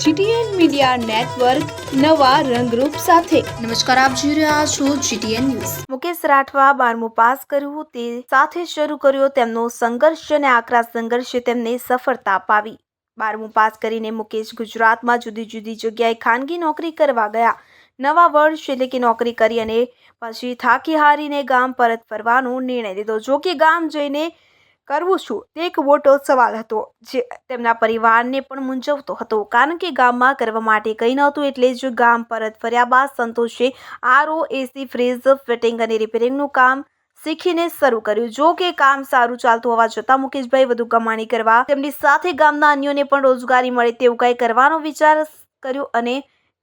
GTN media network નવા રંગરૂપ સાથે. નમસ્કાર આપ જોઈ રહ્યા છો જીટીએન ન્યૂઝ. મુકેશ રાઠવા બારમું પાસ કર્યું તે સાથે શરૂ કર્યો તેમનો સંઘર્ષ અને આકરા સંઘર્ષે તેમને સફળતા અપાવી. બારમું પાસ કરીને મુકેશ ગુજરાતમાં જુદી જુદી જગ્યાએ ખાનગી નોકરી કરવા ગયા. નવા વર્ષ એટલે કે નોકરી કરી અને પછી થાકી હારીને ગામ પરત ફરવાનો નિર્ણય લીધો. જો કે ગામ જઈને કરવું શું તે એક મોટો સવાલ હતો, જે તેમના પરિવારને પણ મૂંઝવતો હતો. કારણ કે ગામમાં કરવા માટે કંઈ નહોતું એટલે જ ગામ પરત ફર્યા બાદ સંતોષે આરઓ એસી ફ્રીજ ફિટિંગ અને રિપેરિંગનું કામ શીખીને શરૂ કર્યું. જો કે કામ સારું ચાલતું હોવા છતાં મુકેશભાઈ વધુ કમાણી કરવા, તેમની સાથે ગામના અન્યોને પણ રોજગારી મળે તેવું કંઈ કરવાનો વિચાર કર્યો અને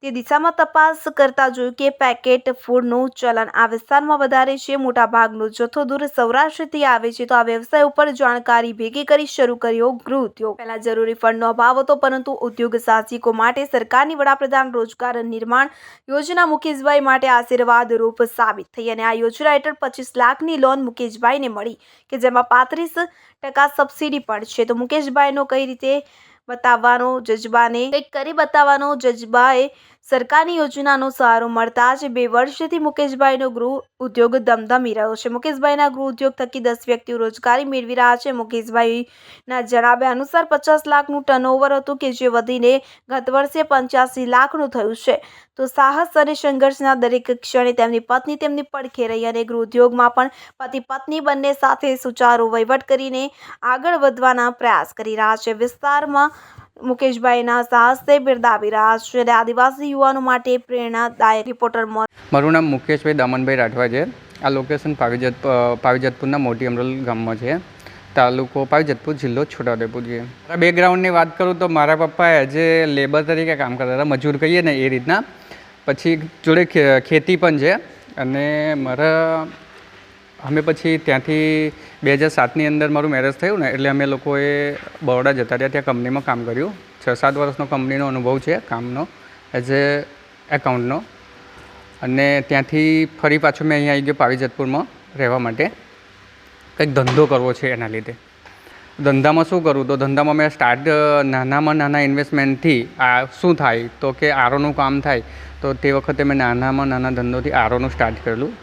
તે દિશામાં તપાસ કરતા જોયું કે પેકેટ ફૂડનું ચલણ આ વિસ્તારમાં વધારે છે. મોટા ભાગનો જથ્થો દૂર સૌરાષ્ટ્રથી આવે છે. તો આ વ્યવસાય ઉપર જાણકારી ભેગી કરી શરૂ કર્યો ગૃહ ઉદ્યોગ. પહેલા જરૂરી ફંડનો અભાવ હતો, પરંતુ ઉદ્યોગ સાહસિકો માટે સરકારની વડાપ્રધાન રોજગાર નિર્માણ યોજના મુકેશભાઈ માટે આશીર્વાદ રૂપ સાબિત થઈ અને આ યોજના હેઠળ પચીસ લાખની લોન મુકેશભાઈને મળી, કે જેમાં પાંત્રીસ ટકા સબસિડી પણ છે. તો મુકેશભાઈનો કઈ રીતે બતાવવાનો જજ્બાને કંઈક કરી બતાવવાનો જજબાએ સરકારની યોજનાનો સહારો મળતા જ બે વર્ષથી મુકેશભાઈનો ગૃહ ઉદ્યોગ ધમધમી રહ્યો છે. મુકેશભાઈના ગૃહ ઉદ્યોગ થકી દસ વ્યક્તિઓ રોજગારી મેળવી રહ્યા છે. મુકેશભાઈના જણાવ્યા અનુસાર પચાસ લાખનું ટર્નઓવર હતું કે જે વધીને ગત વર્ષે પંચ્યાસી લાખનું થયું છે. તો સાહસ અને સંઘર્ષના દરેક ક્ષણે તેમની પત્ની તેમની પડખે રહી અને ગૃહ ઉદ્યોગમાં પણ પતિ પત્ની બંને સાથે સુચારો વહીવટ કરીને આગળ વધવાના પ્રયાસ કરી રહ્યા છે. વિસ્તારમાં મુકેશભાઈના સાહસે બિરદાવી રહ્યા છે. અને આદિવાસી યુવાનો માટે પ્રેરણાદાયક રિપોર્ટર મારું નામ મુકેશભાઈ દામનભાઈ રાઠવા છે. આ લોકેશન પાવીજત પાવીજતપુરના મોટી અમરોલ ગામમાં છે. તાલુકો પાવીજતપુર જિલ્લો છોટાઉદેપુર છે. મારા બેકગ્રાઉન્ડની વાત કરું તો મારા પપ્પા એઝ એ લેબર તરીકે કામ કરતા હતા, મજૂર કહીએ ને એ રીતના. પછી જોડે ખેતી પણ છે. અને મારા અમે પછી ત્યાંથી બે હજાર સાતની અંદર મારું મેરેજ થયું ને, એટલે અમે લોકોએ બરોડા જતા રહ્યા. ત્યાં કંપનીમાં કામ કર્યું. છ સાત વર્ષનો કંપનીનો અનુભવ છે કામનો એઝ એ એકાઉન્ટનો અને ત્યાંથી ફરી પાછો મેં અહીંયા આવી ગયો પાવીજતપુરમાં રહેવા માટે. કંઈક ધંધો કરવો છે એના લીધે. ધંધામાં શું કરું? તો ધંધામાં મેં સ્ટાર્ટ નાનામાં નાના ઇન્વેસ્ટમેન્ટથી આ શું થાય? તો કે આરોનું કામ થાય. તો તે વખતે મેં નાનામાં નાના ધંધોથી આરોનું સ્ટાર્ટ કરેલું.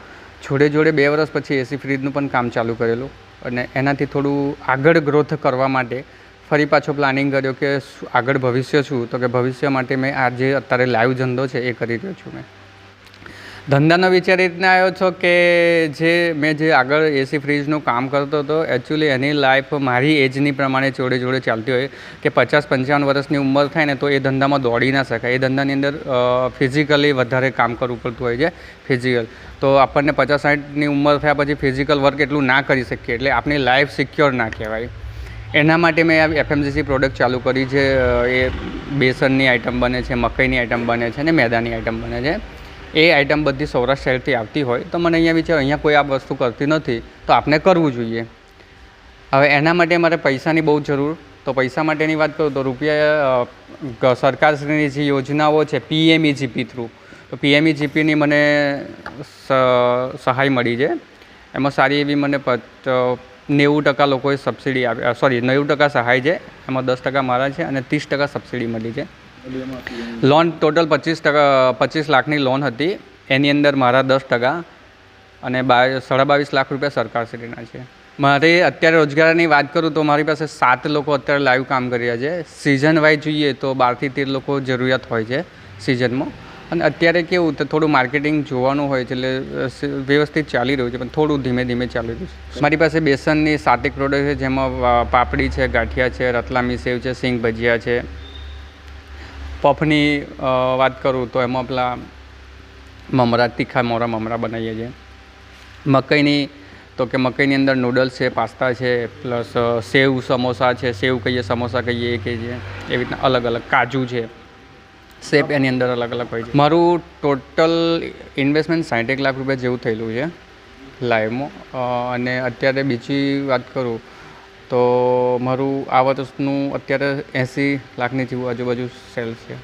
જોડે જોડે બે વર્ષ પછી એસી ફ્રીજનું પણ કામ ચાલુ કરેલું અને એનાથી થોડું આગળ ગ્રોથ કરવા માટે ફરી પાછો પ્લાનિંગ કર્યો કે આગળ ભવિષ્ય શું? તો કે ભવિષ્ય માટે મેં આ જે અત્યારે લાઈવ ધંધો છે એ કરી રહ્યો છું મેં. ધંધાનો વિચાર એ રીતના આવ્યો છો કે જે મેં જે આગળ એસી ફ્રીજનું કામ કરતો હતો એકચ્યુઅલી એની લાઈફ મારી એજની પ્રમાણે જોડે જોડે ચાલતી હોય કે પચાસ પંચાવન વર્ષની ઉંમર થાય ને તો એ ધંધામાં દોડી ના શકાય. એ ધંધાની અંદર ફિઝિકલી વધારે કામ કરવું પડતું હોય છે ફિઝિકલ તો આપણને પચાસ સાઠની ઉંમર થયા પછી ફિઝિકલ વર્ક એટલું ના કરી શકીએ એટલે આપણી લાઈફ સિક્યોર ના કહેવાય. એના માટે મેં એફએમસીસી પ્રોડક્ટ ચાલુ કરી છે એ બેસનની આઇટમ બને છે, મકાઈની આઇટમ બને છે અને મેદાની આઇટમ બને છે. એ આઇટમ બધી સૌરાષ્ટ્ર સાઈડથી આવતી હોય, તો મને અહીંયા વિચાર, અહીંયા કોઈ આ વસ્તુ કરતી નથી, તો આપણે કરવું જોઈએ. હવે એના માટે મારે પૈસાની બહુ જરૂર. તો પૈસા માટેની વાત કરું તો રૂપિયા સરકારશ્રીની જે યોજનાઓ છે પીએમઈજીપી થ્રુ તો પીએમઈ જીપીની મને સહાય મળી છે. એમાં સારી એવી મને નેવું ટકા લોકોએ સબસિડી આપી સોરી નેવું ટકા સહાય છે. એમાં દસ ટકા મારા છે અને ત્રીસ ટકા સબસિડી મળી છે. લોન ટોટલ પચીસ ટકા, પચીસ લાખની લોન હતી. એની અંદર મારા દસ ટકા અને સાડા બાવીસ લાખ રૂપિયા સરકારશ્રીના છે. મારે અત્યારે રોજગારની વાત કરું તો મારી પાસે સાત લોકો અત્યારે લાઈવ કામ કરી રહ્યા છે. સિઝન વાઇઝ જોઈએ તો બારથી તેર લોકો જરૂરિયાત હોય છે સિઝનમાં અને અત્યારે કેવું તો થોડું માર્કેટિંગ જોવાનું હોય છે એટલે વ્યવસ્થિત ચાલી રહ્યું છે, પણ થોડું ધીમે ધીમે ચાલી રહ્યું છે. મારી પાસે બેસનની સાતેક પ્રોડક્ટ છે, જેમાં પાપડી છે, ગાંઠિયા છે, રતલામી સેવ છે, સિંગ ભજીયા છે. પફની વાત કરું તો એમાં પેલા મમરા તીખા મોરા મમરા બનાવીએ છીએ. મકાઈની, તો કે મકાઈની અંદર નૂડલ્સ છે, પાસ્તા છે, પ્લસ સેવ સમોસા છે, સેવ કહીએ, સમોસા કહીએ, એ કહીએ એવી રીતના અલગ અલગ કાજુ છે. શેપ એની અંદર અલગ અલગ હોય છે. મારું ટોટલ ઇન્વેસ્ટમેન્ટ સાઠેક લાખ રૂપિયા જેવું થયેલું છે. લાઈવમાં અને અત્યારે બીજી વાત કરું તો મારું આ વર્ષનું અત્યારે એંસી લાખની જેવું આજુબાજુ સેલ છે.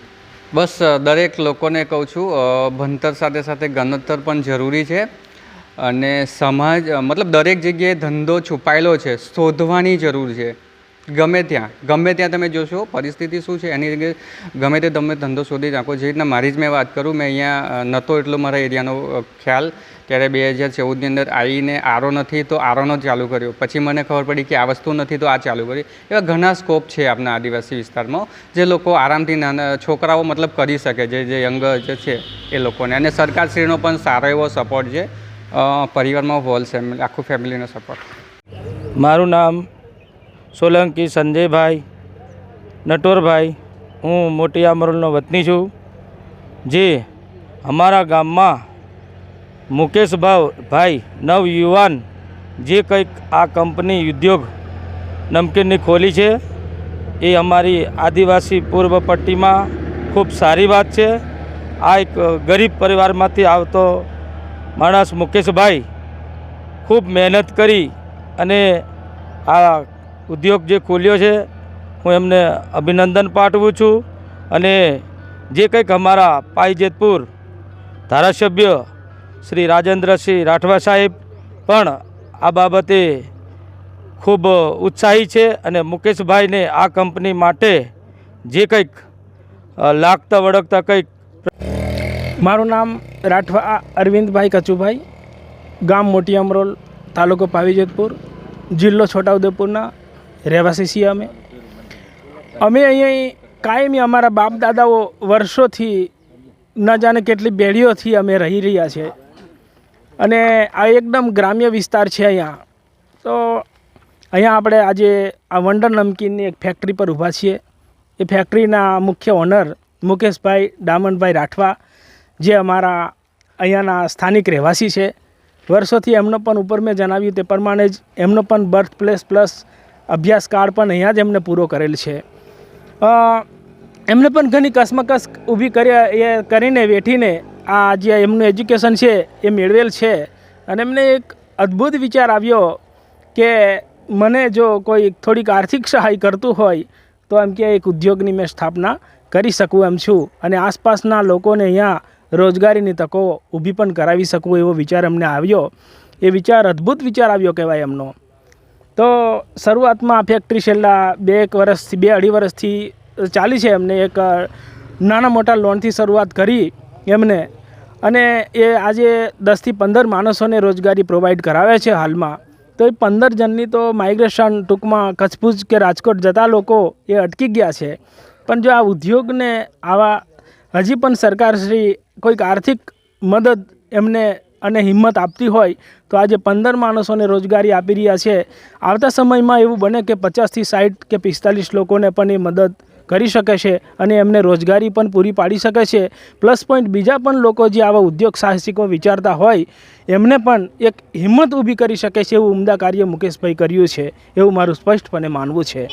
બસ દરેક લોકોને કહું છું ભણતર સાથે સાથે ગણતર પણ જરૂરી છે અને સમાજ મતલબ દરેક જગ્યાએ ધંધો છુપાયેલો છે, શોધવાની જરૂર છે. ગમે ત્યાં ગમે ત્યાં તમે જોશો, પરિસ્થિતિ શું છે, એની જગ્યાએ ગમે તે તમે ધંધો શોધી નાખો, જે રીતના મારી જ મેં વાત કરું, મેં અહીંયા નહોતો એટલો મારા એરિયાનો ખ્યાલ. ત્યારે બે હજાર ચૌદની અંદર આવીને આરો નથી, તો આરોનો ચાલુ કર્યો. પછી મને ખબર પડી કે આ વસ્તુ નથી, તો આ ચાલુ કરી એવા ઘણા સ્કોપ છે આપણા આદિવાસી વિસ્તારમાં, જે લોકો આરામથી નાના, છોકરાઓ મતલબ કરી શકે, જે જે યંગ જે છે, એ લોકોને. અને સરકારશ્રીનો પણ સારો એવો સપોર્ટ છે. પરિવારમાં હોલ ફેમિલી આખું ફેમિલીનો સપોર્ટ મારું નામ સોલંકી સંજયભાઈ નટોરભાઈ હું મોટી આમરોલનો વતની છું, જે અમારા ગામમાં મુકેશભાઈ નવયુવાન, જે કંઈક આ કંપની ઉદ્યોગ નમકીનની ખોલી છે, એ અમારી આદિવાસી પૂર્વ પટ્ટીમાં ખૂબ સારી વાત છે. આ એક ગરીબ પરિવારમાંથી આવતો માણસ મુકેશભાઈ ખૂબ મહેનત કરી અને આ ઉદ્યોગ જે ખોલ્યો છે, હું એમને અભિનંદન પાઠવું છું અને જે કંઈક અમારા પાઈજેતપુર ધારાસભ્ય શ્રી રાજેન્દ્રસિંહ રાઠવા સાહેબ પણ આ બાબતે ખૂબ ઉત્સાહી છે અને મુકેશભાઈને આ કંપની માટે જે કંઈક લાગતા વળગતા કંઈક મારું નામ રાઠવા અરવિંદભાઈ કચુભાઈ, ગામ મોટી અમરોલ તાલુકો પાવીજેતપુર જિલ્લો છોટાઉદેપુરના રહેવાસી છીએ અમે. અમે અહીંયા કાયમી અમારા બાપ દાદાઓ વર્ષોથી ન જાણે કેટલી બેડીઓથી અમે રહી રહ્યા છે અને આ એકદમ ગ્રામ્ય વિસ્તાર છે અહીંયા. તો અહીંયા આપણે આજે આ વંડર નમકીનની એક ફેક્ટરી પર ઊભા છીએ. એ ફેક્ટરીના મુખ્ય ઓનર મુકેશભાઈ દામણભાઈ રાઠવા, જે અમારા અહીંયાના સ્થાનિક રહેવાસી છે. વર્ષોથી એમનો પણ ઉપર મેં જણાવ્યું તે પ્રમાણે જ એમનો પણ બર્થ પ્લેસ પ્લસ અભ્યાસકાળ પણ અહીંયા જ એમને પૂરો કરેલ છે. એમને પણ ઘણી કસમકસ ઊભી કરી એ કરીને વેઠીને આ જે એમનું એજ્યુકેશન છે એ મેળવેલ છે. અને એમને એક અદ્ભુત વિચાર આવ્યો કે મને જો કોઈ થોડીક આર્થિક સહાય કરતું હોય, તો એમ કે એક ઉદ્યોગની મેં સ્થાપના કરી શકું એમ છું. અને આસપાસના લોકોને અહીંયા રોજગારીની તકો ઊભી પણ કરાવી શકું એવો વિચાર એમને આવ્યો. એ વિચાર અદ્ભુત વિચાર આવ્યો કહેવાય એમનો. તો શરૂઆતમાં આ ફેક્ટરી છેલ્લા બે એક વર્ષથી, બે અઢી વર્ષથી ચાલી છે એમને એક નાના મોટા લોનથી શરૂઆત કરી એમને. અને એ આજે દસથી પંદર માણસોને રોજગારી પ્રોવાઈડ કરાવે છે હાલમાં. તો એ પંદર જણની તો માઇગ્રેશન ટૂંકમાં કચ્છભુજ કે રાજકોટ જતા લોકો એ અટકી ગયા છે. પણ જો આ ઉદ્યોગને આવા, હજી પણ સરકારશ્રી કોઈક આર્થિક મદદ એમને અને હિંમત આપતી હોય તો આજે પંદર માણસોને રોજગારી આપી રહ્યા છે. આવતા સમયમાં એવું બને કે પચાસથી સાઠ કે પિસ્તાલીસ લોકોને પણ એ મદદ કરી શકે છે અને એમને રોજગારી પણ પૂરી પાડી શકે છે. પ્લસ પોઈન્ટ, બીજા પણ લોકો જે આવા ઉદ્યોગ સાહસિકો વિચારતા હોય, એમને પણ એક હિંમત ઊભી કરી શકે છે એવું ઉમદા કાર્ય મુકેશભાઈ કર્યું છે. એવું મારું સ્પષ્ટપણે માનવું છે.